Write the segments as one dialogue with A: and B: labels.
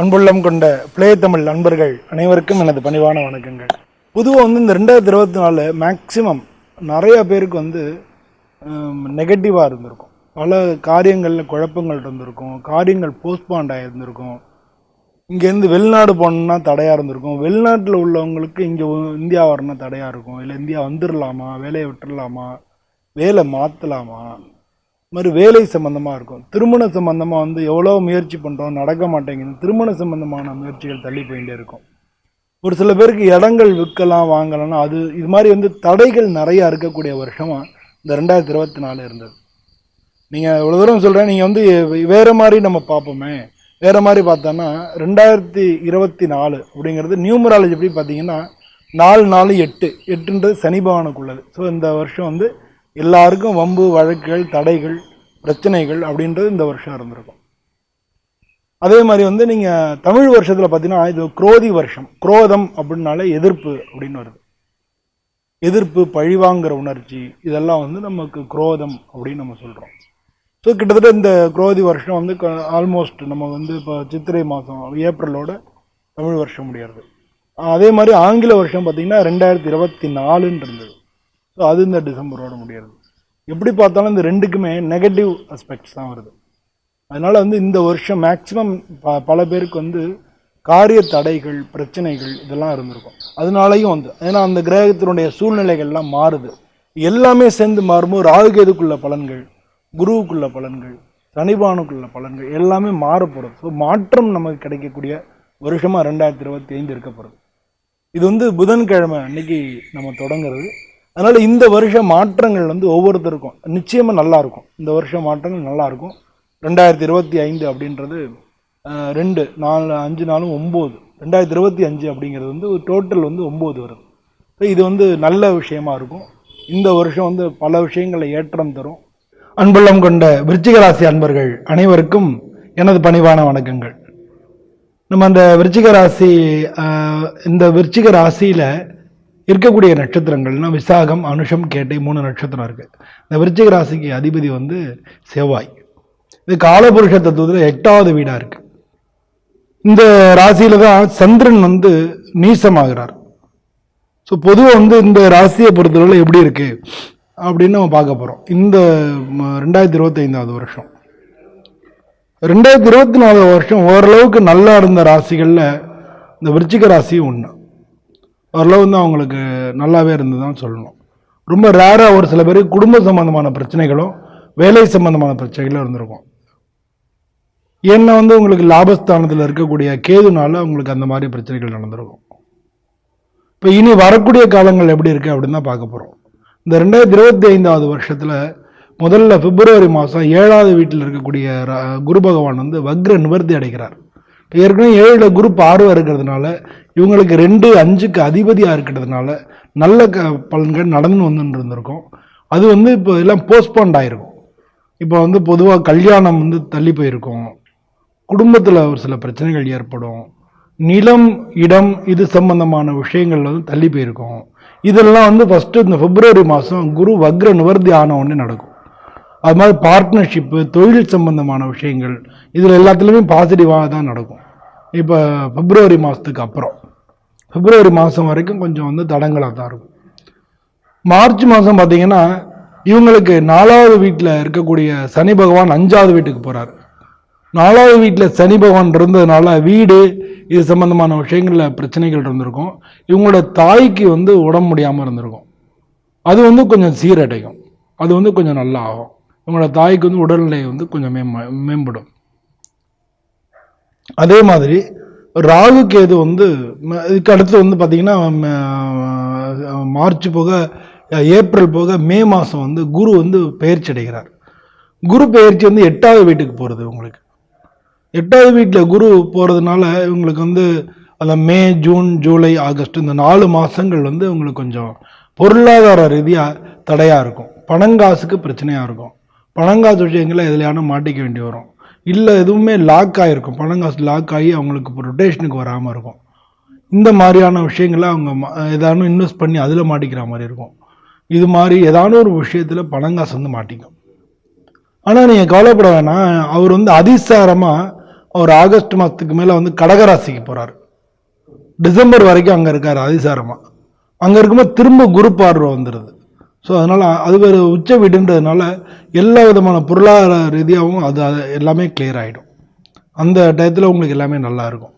A: அன்புள்ளம் கொண்ட பிளே தமிழ் நண்பர்கள் அனைவருக்கும் எனது பணிவான வணக்கங்கள். பொதுவாக வந்து இந்த ரெண்டாயிரத்தி இருபத்தி நாலு மேக்சிமம் நிறைய பேருக்கு வந்து நெகட்டிவாக இருந்திருக்கும். பல காரியங்களில் குழப்பங்கள் இருந்திருக்கும். காரியங்கள் போஸ்ட்பாண்ட் ஆகியிருந்திருக்கும் இங்கேருந்து வெளிநாடு போகணுன்னா தடையாக இருந்திருக்கும். வெளிநாட்டில் உள்ளவங்களுக்கு இங்கே இந்தியா வரணும்னா தடையாக இருக்கும். இல்லை இந்தியா வந்துடலாமா வேலையை விட்டுடலாமா வேலை மாற்றலாமா மாதிரி வேலை சம்மந்தமாக இருக்கும். திருமண சம்பந்தமாக வந்து எவ்வளோ முயற்சி பண்ணுறோம் நடக்க மாட்டேங்குது. திருமண சம்பந்தமான முயற்சிகள் தள்ளி போயிட்டே இருக்கும். ஒரு சில பேருக்கு இடங்கள் விற்கலாம் வாங்கலாம் அது இது மாதிரி வந்து தடைகள் நிறையா இருக்கக்கூடிய வருஷமாக இந்த ரெண்டாயிரத்தி இருபத்தி நாலு இருந்தது. நீங்கள் இவ்வளோ தூரம் சொல்கிறேன் நீங்கள் வந்து வேறு மாதிரி நம்ம பார்ப்போமே. வேறு மாதிரி பார்த்தோன்னா ரெண்டாயிரத்தி இருபத்தி நாலு அப்படிங்கிறது நியூமராலஜி எப்படி பார்த்தீங்கன்னா நாலு நாலு எட்டு எட்டுன்றது சனி பகவானுக்குள்ளது. ஸோ இந்த வருஷம் வந்து எல்லாருக்கும் வம்பு வழக்குகள் தடைகள் பிரச்சனைகள் அப்படின்றது இந்த வருஷம் இருந்திருக்கும் அதே மாதிரி வந்து நீங்கள் தமிழ் வருஷத்தில் பார்த்தீங்கன்னா இது குரோதி வருஷம். குரோதம் அப்படின்னாலே எதிர்ப்பு அப்படின்னு வருது. எதிர்ப்பு பழிவாங்கிற உணர்ச்சி இதெல்லாம் வந்து நமக்கு குரோதம் அப்படின்னு நம்ம சொல்கிறோம் ஸோ கிட்டத்தட்ட இந்த குரோதி வருஷம் வந்து ஆல்மோஸ்ட் நம்ம வந்து இப்போ சித்திரை மாதம் ஏப்ரலோட தமிழ் வருஷம் முடியாது அதே மாதிரி ஆங்கில வருஷம் பார்த்திங்கன்னா ரெண்டாயிரத்தி இருபத்தி நாலுன்னு இருந்தது. ஸோ அது இந்த டிசம்பரோட முடியாது எப்படி பார்த்தாலும் இந்த ரெண்டுக்குமே நெகட்டிவ் அஸ்பெக்ட்ஸ் தான் வருது. அதனால் வந்து இந்த வருஷம் மேக்ஸிமம் ப பல பேருக்கு வந்து காரிய தடைகள் பிரச்சனைகள் இதெல்லாம் இருந்திருக்கும். அதனாலையும் வந்து ஏன்னா அந்த கிரகத்தினுடைய சூழ்நிலைகள்லாம் மாறுது. எல்லாமே சேர்ந்து மாறும்போது ராகுகேதுக்குள்ள பலன்கள் குருவுக்குள்ள பலன்கள் சனிபானுக்குள்ள பலன்கள் எல்லாமே மாற போகிறது ஸோ மாற்றம் நமக்கு கிடைக்கக்கூடிய வருஷமாக ரெண்டாயிரத்தி இருபத்தி ஐந்து இருக்க போகிறது இது வந்து புதன்கிழமை அன்னைக்கு நம்ம தொடங்குறது. அதனால் இந்த வருஷ மாற்றங்கள் வந்து ஒவ்வொருத்தருக்கும். நிச்சயமாக நல்லாயிருக்கும் இந்த வருஷ மாற்றங்கள் நல்லாயிருக்கும் ரெண்டாயிரத்தி இருபத்தி ஐந்து அப்படின்றது ரெண்டு நாலு அஞ்சு நாளும் ஒம்பது. ரெண்டாயிரத்தி இருபத்தி அஞ்சு அப்படிங்கிறது வந்து ஒரு டோட்டல் வந்து ஒம்பது வரும் ஸோ இது வந்து நல்ல விஷயமா இருக்கும். இந்த வருஷம் வந்து பல விஷயங்களை ஏற்றம் தரும். அன்புள்ளம் கொண்ட விருச்சிகராசி அன்பர்கள் அனைவருக்கும் எனது பணிவான வணக்கங்கள். நம்ம அந்த விருச்சிகராசி இந்த விருச்சிக ராசியில் இருக்கக்கூடிய நட்சத்திரங்கள்னா விசாகம் அனுஷம் கேட்டை மூணு நட்சத்திரம் இருக்குது இந்த விருச்சிக ராசிக்கு அதிபதி வந்து செவ்வாய். இது காலபுருஷ தத்துவத்தில் எட்டாவது வீடாக இருக்குது இந்த ராசியில் தான் சந்திரன் வந்து நீசமாகிறார். ஸோ பொதுவாக வந்து இந்த ராசியை பொறுத்தவரை எப்படி இருக்குது அப்படின்னு நம்ம பார்க்க போகிறோம் இந்த ரெண்டாயிரத்தி இருபத்தைந்தாவது வருஷம். ரெண்டாயிரத்தி இருபத்தி நாலாவது வருஷம் ஓரளவுக்கு நல்லா இருந்த ராசிகளில் இந்த விருச்சிக ராசியும் ஒன்று ஓரளவு வந்து அவங்களுக்கு நல்லாவே இருந்ததுதான் சொல்லணும். ரொம்ப ரேராக ஒரு சில பேருக்கு குடும்ப சம்பந்தமான பிரச்சனைகளும் வேலை சம்பந்தமான பிரச்சனைகளும் இருந்திருக்கும். ஏன்னா வந்து உங்களுக்கு லாபஸ்தானத்தில் இருக்கக்கூடிய கேதுனால உங்களுக்கு அந்த மாதிரி பிரச்சனைகள் நடந்திருக்கும். இப்போ இனி வரக்கூடிய காலங்கள் எப்படி இருக்குது அப்படின்னு தான் பார்க்க போகிறோம் இந்த ரெண்டாயிரத்தி இருபத்தி ஐந்தாவது வருஷத்தில் முதல்ல பிப்ரவரி மாதம் ஏழாவது வீட்டில் இருக்கக்கூடிய குரு பகவான் வந்து வக்ர நிவர்த்தி அடைகிறார். இப்போ ஏற்கனவே ஏழில் குரூப் ஆர்வம் இருக்கிறதுனால இவங்களுக்கு ரெண்டு அஞ்சுக்கு அதிபதியாக இருக்கிறதுனால நல்ல க பலன்கள் நடந்து வந்துட்டு இருந்திருக்கும். அது வந்து இப்போ எல்லாம் போஸ்ட்போண்ட் ஆகிருக்கும் இப்போ வந்து பொதுவாக கல்யாணம் வந்து தள்ளி போயிருக்கும். குடும்பத்தில் ஒரு சில பிரச்சனைகள் ஏற்படும். நிலம் இடம் இது சம்பந்தமான விஷயங்கள் வந்து தள்ளி போயிருக்கும். இதெல்லாம் வந்து ஃபஸ்ட்டு இந்த பிப்ரவரி மாதம் குரு வக்ர நிவர்த்தி ஆன உடனே நடக்கும். அது மாதிரி பார்ட்னர்ஷிப்பு தொழில் சம்பந்தமான விஷயங்கள் இதில் எல்லாத்துலேயுமே பாசிட்டிவாக தான் நடக்கும். இப்போ பிப்ரவரி மாதத்துக்கு அப்புறம். பிப்ரவரி மாதம் வரைக்கும் கொஞ்சம் வந்து தடங்களாக தான் இருக்கும். மார்ச் மாதம் பார்த்தீங்கன்னா இவங்களுக்கு நாலாவது வீட்டில் இருக்கக்கூடிய சனி பகவான் அஞ்சாவது வீட்டுக்கு போகிறார் நாலாவது வீட்டில் சனி பகவான் இருந்ததுனால வீடு இது சம்மந்தமான விஷயங்களில் பிரச்சனைகள் இருந்திருக்கும். இவங்களோட தாய்க்கு வந்து உடம்பு முடியாமல் இருந்திருக்கும். அது வந்து கொஞ்சம் சீரடையும். அது வந்து கொஞ்சம் நல்லா ஆகும். இவங்களோட தாய்க்கு வந்து உடல்நிலை வந்து கொஞ்சம் மேம்ப மேம்படும். அதே மாதிரி ராகு கேது வந்து ம- இதுக்கு அடுத்து வந்து பார்த்திங்கன்னா ம- மார்ச் போக ஏப்ரல் போக மே மாதம் வந்து குரு வந்து பெயர்ச்சி அடைகிறார். குரு பயிற்சி வந்து எட்டாவது வீட்டுக்கு போகிறது உங்களுக்கு எட்டாவது வீட்டில் குரு போகிறதுனால இவங்களுக்கு வந்து அந்த மே ஜூன் ஜூலை ஆகஸ்ட் இந்த நாலு மாதங்கள் வந்து உங்களுக்கு கொஞ்சம் பொருளாதார ரீதியாக தடையாக இருக்கும். பணங்காசுக்கு பிரச்சனையாக இருக்கும். பணங்காசு விஷயங்களில் எதுலையான மாட்டிக்க வேண்டி வரும். இல்லை எதுவுமே லாக் ஆகிருக்கும் பணங்காசு லாக் ஆகி அவங்களுக்கு இப்போ ரொட்டேஷனுக்கு வராமல் இருக்கும். இந்த மாதிரியான விஷயங்களை அவங்க ம- ஏதானும் இன்வெஸ்ட் பண்ணி அதில் மாட்டிக்கிற மாதிரி இருக்கும். இது மாதிரி ஏதானும் ஒரு விஷயத்தில் பணங்காசு வந்து மாட்டிக்கும். ஆனால் நீங்கள் கவலைப்பட வேணாம். அவர் வந்து அதிசாரமாக அவர் ஆகஸ்ட் மாதத்துக்கு மேலே வந்து கடகராசிக்கு போகிறார் டிசம்பர் வரைக்கும் அங்கே இருக்கார் அதிசாரமாக அங்கே இருக்கும்போது திரும்ப குரு பார்வை வந்துடுது ஸோ அதனால் அது வேறு உச்ச வீடுன்றதுனால எல்லா விதமான பொருளாதார ரீதியாகவும் அது அது எல்லாமே கிளியர் ஆகிடும் அந்த டயத்தில் உங்களுக்கு எல்லாமே நல்லாயிருக்கும்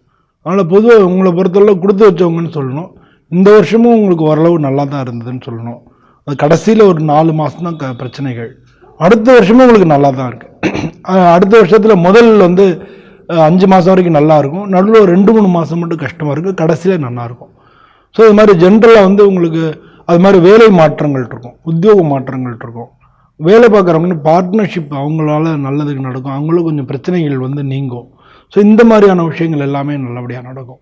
A: அதனால் பொதுவாக உங்களை பொறுத்தளவு கொடுத்து வச்சவங்கன்னு சொல்லணும். இந்த வருஷமும் உங்களுக்கு ஓரளவு நல்லா தான் இருந்ததுன்னு சொல்லணும். அது கடைசியில் ஒரு நாலு மாதம் தான் க பிரச்சனைகள். அடுத்த வருஷமும் உங்களுக்கு நல்லா தான் இருக்குது அடுத்த வருஷத்தில் முதல் வந்து அஞ்சு மாதம் வரைக்கும் நல்லாயிருக்கும் நடுவில் ஒரு ரெண்டு மூணு மாதம் மட்டும் கஷ்டமாக இருக்குது கடைசியில் நல்லாயிருக்கும் ஸோ இது மாதிரி ஜென்ரலாக வந்து உங்களுக்கு அது மாதிரி வேலை மாற்றங்கள் இருக்கும் உத்தியோக மாற்றங்கள் இருக்கும். வேலை பார்க்குறவங்க பார்ட்னர்ஷிப் அவங்களால நல்லதுக்கு நடக்கும். அவங்களும் கொஞ்சம் பிரச்சனைகள் வந்து நீங்கும். ஸோ இந்த மாதிரியான விஷயங்கள் எல்லாமே நல்லபடியாக நடக்கும்.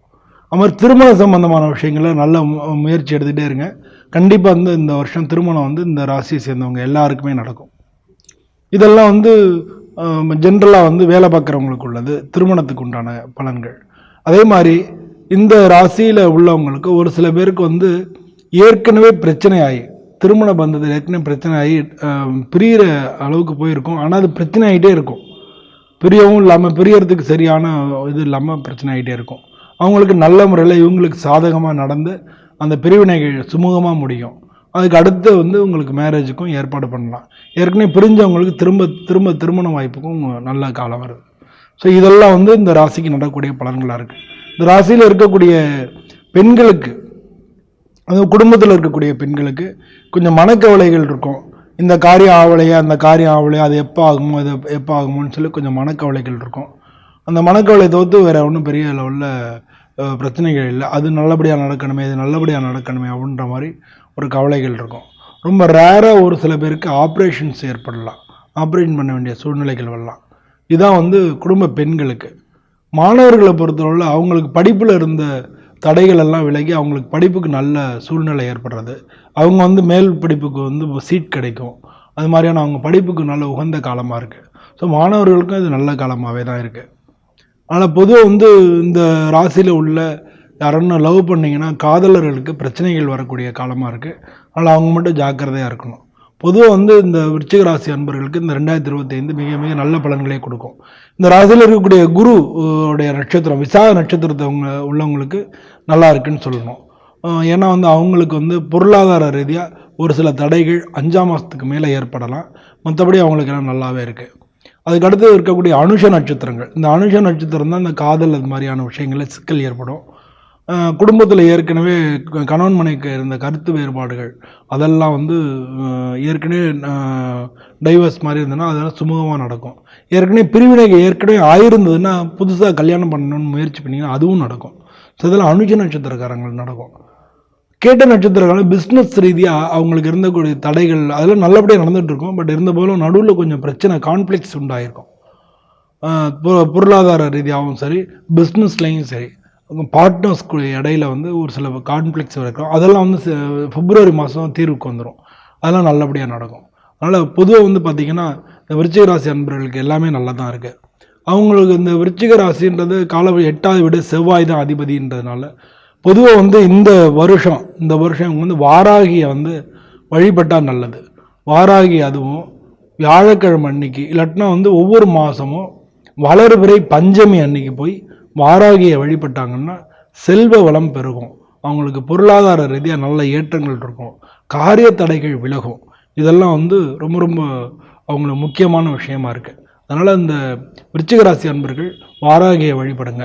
A: அது மாதிரி திருமண சம்பந்தமான விஷயங்களை நல்ல மு- முயற்சி எடுத்துகிட்டே இருங்க. கண்டிப்பாக வந்து இந்த வருஷம் திருமணம் வந்து இந்த ராசியை சேர்ந்தவங்க எல்லாருக்குமே நடக்கும். இதெல்லாம் வந்து ஜென்ரலாக வந்து வேலை பார்க்குறவங்களுக்கு உள்ளது திருமணத்துக்கு உண்டான பலன்கள். அதே மாதிரி இந்த ராசியில் உள்ளவங்களுக்கு ஒரு சில பேருக்கு வந்து ஏற்கனவே பிரச்சனை ஆகி திருமண பந்தத்தில் ஏற்கனவே பிரச்சனை ஆகி பிரியிற அளவுக்கு போயிருக்கும். ஆனால் அது பிரச்சனை ஆகிட்டே இருக்கும். பிரியவும் இல்லாமல் பிரியறதுக்கு சரியான இது இல்லாமல் பிரச்சனை ஆகிட்டே இருக்கும். அவங்களுக்கு நல்ல முறையில் இவங்களுக்கு சாதகமாக நடந்து அந்த பிரிவினைகள் சுமூகமாக முடியும். அதுக்கு அடுத்து வந்து உங்களுக்கு மேரேஜுக்கும் ஏற்பாடு பண்ணலாம். ஏற்கனவே பிரிஞ்சவங்களுக்கு திரும்ப திரும்ப திருமண வாய்ப்புக்கும் நல்ல காலம் வருது. ஸோ இதெல்லாம் வந்து இந்த ராசிக்கு நடக்கக்கூடிய பலன்களாக இருக்குது இந்த ராசியில் இருக்கக்கூடிய பெண்களுக்கு அது குடும்பத்தில் இருக்கக்கூடிய பெண்களுக்கு கொஞ்சம் மனக்கவலைகள் இருக்கும். இந்த காரியம் ஆவலையா அந்த காரியம் ஆவலையா அது எப்போ ஆகுமோ அது எப்போ ஆகுமோன்னு சொல்லி கொஞ்சம் மனக்கவலைகள் இருக்கும். அந்த மனக்கவலை தவிர்த்து வேறு ஒன்றும் பெரிய லெவலில் பிரச்சனைகள் இல்லை. அது நல்லபடியாக நடக்கணுமே இது நல்லபடியாக நடக்கணுமே அப்படின்ற மாதிரி ஒரு கவலைகள் இருக்கும். ரொம்ப ரேராக ஒரு சில பேருக்கு ஆப்ரேஷன்ஸ் ஏற்படலாம். ஆப்ரேஷன் பண்ண வேண்டிய சூழ்நிலைகள் வரலாம். இதான் வந்து குடும்ப பெண்களுக்கு. மாணவர்களை பொறுத்தளவில் அவங்களுக்கு படிப்பில் இருந்த தடைகள் எல்லாம் விலகி அவங்களுக்கு படிப்புக்கு நல்ல சூழ்நிலை ஏற்படுறது. அவங்க வந்து மேல் படிப்புக்கு வந்து சீட் கிடைக்கும். அது மாதிரியான அவங்க படிப்புக்கு நல்ல உகந்த காலமாக இருக்குது ஸோ மாணவர்களுக்கும் இது நல்ல காலமாகவே தான் இருக்குது ஆனால் பொதுவாக வந்து இந்த ராசியில் உள்ள யாரன்னு லவ் பண்ணிங்கன்னா காதலர்களுக்கு பிரச்சனைகள் வரக்கூடிய காலமாக இருக்குது அதனால் அவங்க மட்டும் ஜாக்கிரதையாக இருக்கணும். பொதுவாக வந்து இந்த விருச்சிக ராசி அன்பர்களுக்கு இந்த ரெண்டாயிரத்தி இருபத்தைந்து மிக மிக நல்ல பலன்களை கொடுக்கும். இந்த ராசியில் இருக்கக்கூடிய குரு உடைய நட்சத்திரம் விசாக நட்சத்திரத்தை அவங்க உள்ளவங்களுக்கு நல்லா இருக்குன்னு சொல்லணும். ஏன்னா வந்து அவங்களுக்கு வந்து பொருளாதார ரீதியாக ஒரு சில தடைகள் அஞ்சாம் மாதத்துக்கு மேலே ஏற்படலாம். மற்றபடி அவங்களுக்கு எல்லாம் நல்லாவே இருக்குது அதுக்கு அடுத்து இருக்கக்கூடிய அனுஷ நட்சத்திரங்கள். இந்த அனுஷ நட்சத்திரம் தான் இந்த காதல் அது மாதிரியான விஷயங்களில் சிக்கல் ஏற்படும். குடும்பத்தில் ஏற்கனவே க- கணவன் மனைக்கு இருந்த கருத்து வேறுபாடுகள் அதெல்லாம் வந்து ஏற்கனவே டைவர்ஸ் மாதிரி இருந்ததுன்னா அதெல்லாம் சுமூகமாக நடக்கும். ஏற்கனவே பிரிவினைகள் ஏற்கனவே ஆயிருந்ததுன்னா புதுசாக கல்யாணம் பண்ணணும்னு முயற்சி பண்ணிங்கன்னா அதுவும் நடக்கும். ஸோ இதெல்லாம் அனுஜ நட்சத்திரக்காரங்கள் நடக்கும். கேட்ட நட்சத்திரக்காரங்க பிஸ்னஸ் ரீதியாக அவங்களுக்கு இருந்தக்கூடிய தடைகள் அதெல்லாம் நல்லபடியாக நடந்துகிட்ருக்கும் இருக்கும். பட் இருந்தபோலும் நடுவில் கொஞ்சம் பிரச்சனை கான்ஃப்ளிக்ஸ் உண்டாயிருக்கும். பொ- பொருளாதார ரீதியாகவும் சரி பிஸ்னஸ்லேயும் சரி. பார்ட்னர்ஸ்க்கு இடையில வந்து ஒரு சில கான்ஃப்ளிக்ஸ் இருக்கும் அதெல்லாம் வந்து பிப்ரவரி மாதம் தீர்வுக்கு வந்துடும் அதெல்லாம் நல்லபடியாக நடக்கும். அதனால் பொதுவாக வந்து பார்த்திங்கன்னா இந்த விருச்சிக ராசி அன்பர்களுக்கு எல்லாமே நல்லா தான் இருக்குது அவங்களுக்கு இந்த விருச்சிக ராசின்றது கால எட்டாவது விட செவ்வாய் தான் அதிபதின்றதுனால பொதுவாக வந்து இந்த வருஷம் இந்த வருஷம் இவங்க வந்து வாராகியை வந்து வழிபட்டால் நல்லது. வாராகி அதுவும் வியாழக்கிழமை அன்னைக்கு இல்லாட்டினா வந்து ஒவ்வொரு மாதமும் வளர்பிறை பஞ்சமி அன்னைக்கு போய் வாராகியை வழிபட்டாங்கன்னா செல்வ வளம் பெருகும். அவங்களுக்கு பொருளாதார ரீதியாக நல்ல ஏற்றங்கள் இருக்கும். காரிய தடைகள் விலகும். இதெல்லாம் வந்து ரொம்ப ரொம்ப அவங்களுக்கு முக்கியமான விஷயமா இருக்குது அதனால் இந்த விருச்சிக ராசி அன்பர்கள் வாராகியை வழிபடுங்க.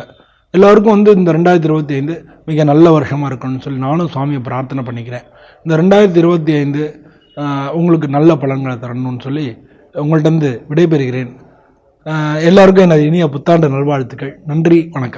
A: எல்லாருக்கும் வந்து இந்த ரெண்டாயிரத்தி இருபத்தி ஐந்து மிக நல்ல வருஷமாக இருக்கணும்னு சொல்லி நானும் சுவாமியை பிரார்த்தனை பண்ணிக்கிறேன். இந்த ரெண்டாயிரத்தி இருபத்தி ஐந்து உங்களுக்கு நல்ல பலன்களை தரணும்னு சொல்லி உங்கள்கிட்ட விடைபெறுகிறேன். எல்லாருக்கும் எனது இனிய புத்தாண்டு நல்வாழ்த்துக்கள். நன்றி வணக்கம்.